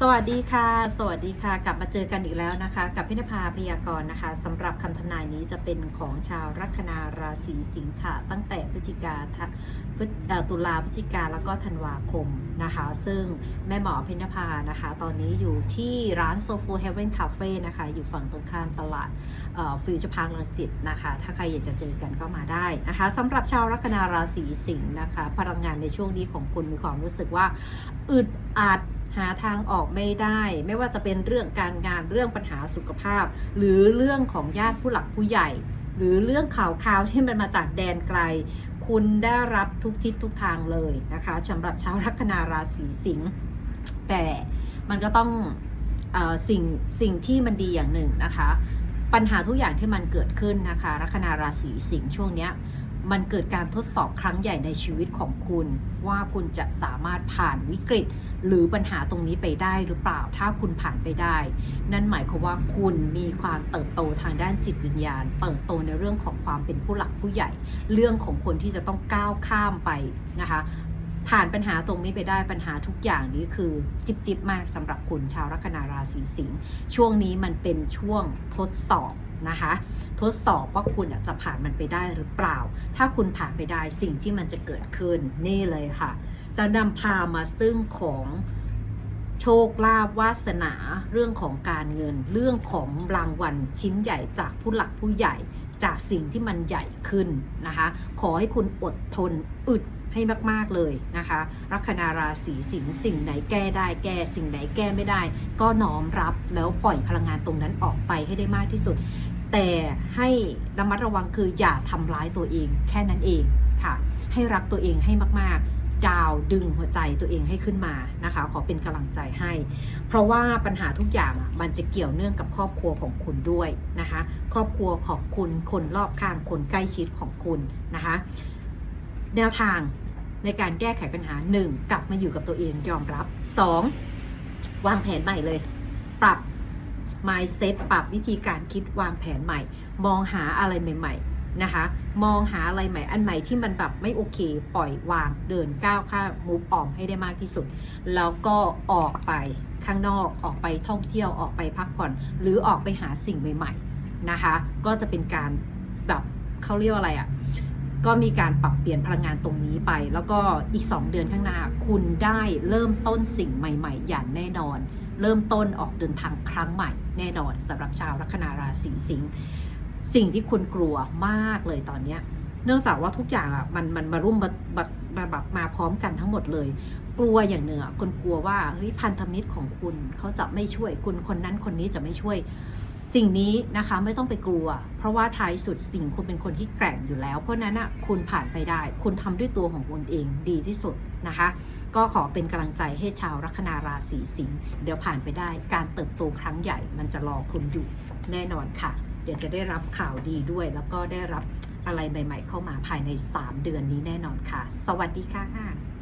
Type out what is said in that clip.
สวัสดีค่ะ สวัสดีค่ะ กลับมาเจอกันอีกแล้วนะคะ กับพินภาพยากรณ์นะคะสำหรับคำทำนายนี้จะเป็นของชาวลัคนาราศีสิงค์ค่ะ ตั้งแต่พฤศจิกาตุลาพฤศจิกาแล้วก็ธันวาคมนะคะ ซึ่งแม่หมอพินภานะคะ ตอนนี้อยู่ที่ร้านโซฟูเฮเวนคาเฟ่นะคะ อยู่ฝั่งตรงข้ามตลาดฟิวเจอร์พาร์คลังสิตนะคะ ถ้าใครอยากจะเจอกันก็มาได้นะคะสำหรับชาวลัคนาราศีสิงค์นะคะ พลังงานในช่วงนี้ของคุณมีความรู้สึกว่าอึดอัด หาทางออกไม่ได้ ไม่ว่าจะเป็นเรื่องการงานเรื่องปัญหาสุขภาพ หรือเรื่องของญาติผู้หลักผู้ใหญ่ หรือเรื่องข่าวข่าวที่มันมาจากแดนไกล คุณได้รับทุกทิศทุกทางเลยนะคะสำหรับชาวลัคนาราศีสิงห์แต่มันก็ต้องอสิ่งสิ่งที่มันดีอย่างหนึ่งนะคะ ปัญหาทุกอย่างที่มันเกิดขึ้นนะคะลัคนาราศีสิงห์ช่วงเนี้ย มันเกิดการทดสอบครั้งใหญ่ในชีวิตของคุณ ว่าคุณจะสามารถผ่านวิกฤต หรือปัญหาตรงนี้ไปได้หรือเปล่าถ้าคุณผ่านไปได้ นั่นหมายความว่าคุณมีความเติบโตทางด้านจิตวิญญาณ เติบโตในเรื่องของความเป็นผู้หลักผู้ใหญ่ เรื่องของคนที่จะต้องก้าวข้ามไปนะคะผ่านปัญหาตรงนี้ไปได้ปัญหาทุกอย่างนี้คือจิบจิบมากสำหรับคุณชาวลัคนาราศีสิงห์ช่วงนี้มันเป็นช่วงทดสอบ นะคะ ทดสอบว่าคุณจะผ่านมันไปได้หรือเปล่า ถ้าคุณผ่านไปได้สิ่งที่มันจะเกิดขึ้นนี่เลยค่ะ จะนำพามาซึ่งของโชคลาภวาสนาเรื่องของการเงิน เรื่องของรางวัลชิ้นใหญ่จากผู้หลักผู้ใหญ่จากสิ่งที่มันใหญ่ขึ้นนะคะ ขอให้คุณอดทนอึด ให้มาก ๆ เลยนะคะลัคนาราศีสิงห์สิ่งไหนแก้ได้แก้สิ่งไหนแก้ไม่ได้ ก็น้อมรับแล้วปล่อยพลังงานตรงนั้นออกไปให้ได้มากที่สุด แต่ให้ระมัดระวังคืออย่าทำร้ายตัวเองแค่นั้นเองค่ะ ให้รักตัวเองให้มาก ๆดาวดึงหัวใจตัวเองให้ขึ้นมานะคะ ขอเป็นกำลังใจให้ เพราะว่าปัญหาทุกอย่างอะมันจะเกี่ยวเนื่องกับครอบครัวของคุณด้วยนะคะ ครอบครัวของคุณคนรอบข้างคนใกล้ชิดของคุณนะคะ แนวทางในการแก้ไขปัญหา 1. กลับมาอยู่กับตัวเองยอมรับ 2. วางแผนใหม่เลย ปรับ mindset ปรับวิธีการคิดวางแผนใหม่ มองหาอะไรใหม่ ๆ นะคะ มองหาอะไรใหม่ อันใหม่ที่มันแบบไม่โอเค ปล่อยวางเดินก้าวข้ามมูฟออมให้ได้มากที่สุด แล้วก็ออกไปข้างนอกออกไปท่องเที่ยวออกไปพักผ่อน หรือออกไปหาสิ่งใหม่ ๆ นะคะ ก็จะเป็นการแบบเขาเรียกว่าอะไรอะ่ะ ก็มีการปรับเปลี่ยนพลังงานตรงนี้ไป แล้วก็อีก 2 เดือนข้างหน้า คุณได้เริ่มต้นสิ่งใหม่ ๆ อย่างแน่นอน เริ่มต้นออกเดินทางครั้งใหม่แน่นอนสำหรับชาวลัคนาราศีสิงห์สิ่งที่คุณกลัวมากเลยตอนเนี้ยเนื่องจากว่าทุกอย่างอะมันมันมารุ่มมามาแบบมาพร้อมกันทั้งหมดเลย กลัวอย่างหนึ่งอะคนกลัวว่าเฮ้ยพันธมิตรของคุณเขาจะไม่ช่วยคุณคนนั้นคนนี้จะไม่ช่วย สิ่งนี้นะคะไม่ต้องไปกลัว เพราะว่าท้ายสุดสิ่งคุณเป็นคนที่แกร่งอยู่แล้ว เพราะนั้นอะคุณผ่านไปได้ คุณทำด้วยตัวของคุณเองดีที่สุดนะคะ ก็ขอเป็นกำลังใจให้ชาวลัคนาราศีสิงห์เดี๋ยวผ่านไปได้ การเติบโตครั้งใหญ่มันจะรอคุณอยู่แน่นอนค่ะ เดี๋ยวจะได้รับข่าวดีด้วย แล้วก็ได้รับอะไรใหม่ ๆ เข้ามาภายใน 3 เดือนนี้แน่นอนค่ะ สวัสดีค่ะ